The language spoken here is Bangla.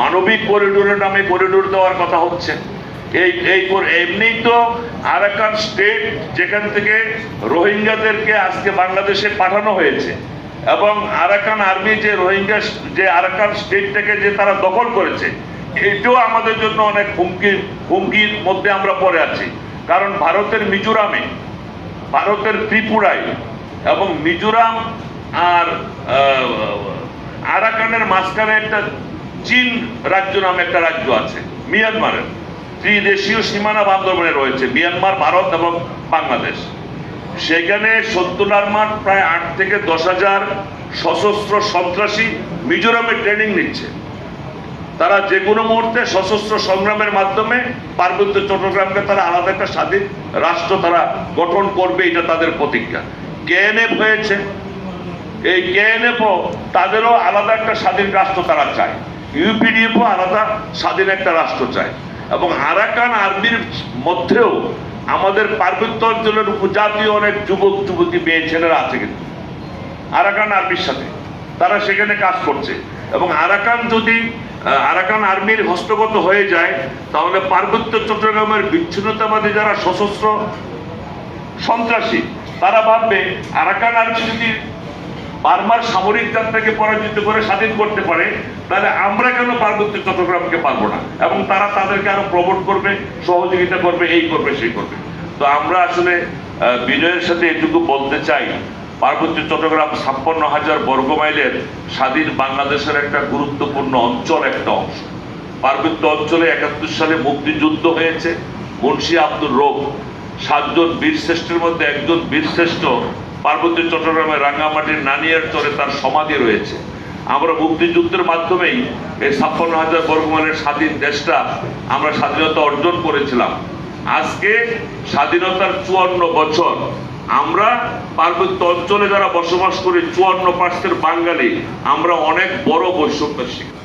মানবিক করিডোরের নামে করিডোর দেওয়ার কথা হচ্ছে। এই এই এমনিই তো আরাকান স্টেট যেখান থেকে রোহিঙ্গাদেরকে আজকে বাংলাদেশে পাঠানো হয়েছে এবং আরাকান আর্মি যে রোহিঙ্গা, যে আরাকান স্টেটটাকে যে তারা দখল করেছে, এটাও আমাদের জন্য অনেক হুমকি, হুমকির মধ্যে আমরা পড়ে আছি। কারণ ভারতের মিজোরামে, ভারতের ত্রিপুরায় এবং মিজোরাম আর আরাকানের মাঝখানে একটা চীন রাজ্য নামে একটা রাজ্য আছে, মিয়ানমারের। ত্রিদেশীয় সীমানা বান্ধবনে রয়েছে, মিয়ানমার, ভারত এবং বাংলাদেশ। সেখানে সত্তর মাঠ, প্রায় আট থেকে দশ হাজার সশস্ত্র সন্ত্রাসী মিজোরামে ট্রেনিং নিচ্ছে। তারা যে কোনো মুহূর্তে সশস্ত্র সংগ্রামের মাধ্যমে পার্বত্য চট্টগ্রামকে তারা আলাদা একটা স্বাধীন রাষ্ট্র তারা গঠন করবে, এটা তাদের প্রতিজ্ঞা। কেএনএফ হয়েছে। এই কেএনএফও তাদেরও আলাদা একটা স্বাধীন রাষ্ট্র তারা চায়। ইউপিডিএফও আলাদা স্বাধীন একটা রাষ্ট্র চায়। এবং আরাকান আর্মির মধ্যেও আমাদের পার্বত্য অঞ্চলের উপজাতীয় অনেক যুবক, যুবতী, মেয়ে, ছেলেরা আছে কিন্তু। আরাকান আর্মির সাথে। তারা সেখানে কাজ করছে। এবং আরাকান যদি আরাকান আর্মির হস্তগত হয়ে যায়, তাহলে পার্বত্য চট্টগ্রামের বিচ্ছিন্নতাবাদী যারা সশস্ত্র সন্ত্রাসী, তারা ভাববে আরাকান আর্মি যদি বারবার সামরিক যাত্রাকে পরাজিত করে স্বাধীন করতে পারে তাহলে আমরা কেন পার্বত্য চট্টগ্রামকে পারব না? এবং তারা তাদেরকে আরও প্রমোট করবে সহযোগিতা করবে এই করবে সেই করবে। তো আমরা আসলে আহ, বিনয়ের সাথে এটুকু বলতে চাই পার্বত্য চট্টগ্রাম ছাপ্পান্ন হাজার বর্গ মাইলের স্বাধীন বাংলাদেশের একটা গুরুত্বপূর্ণ অঞ্চল একটা অংশ। পার্বত্য অঞ্চলে একাত্তর সালে মুক্তিযুদ্ধ হয়েছে মুন্সি আব্দুর রব সাতজন বীরশ্রেষ্ঠের মধ্যে একজন বীরশ্রেষ্ঠ পার্বত্য চট্টগ্রামের রাঙ্গামাটির নানিয়ার চরে তার সমাধি রয়েছে। আমরা মুক্তিযুদ্ধের মাধ্যমেই এই ছাপ্পান্ন হাজার বর্গমানের স্বাধীন দেশটা আমরা স্বাধীনতা অর্জন করেছিলাম। আজকে স্বাধীনতার চুয়ান্ন বছর, আমরা পার্বত্য অঞ্চলে যারা বসবাস করি, চুয়ান্ন পার্সেন্ট বাঙালি, আমরা অনেক বড় বৈষম্যের শিকার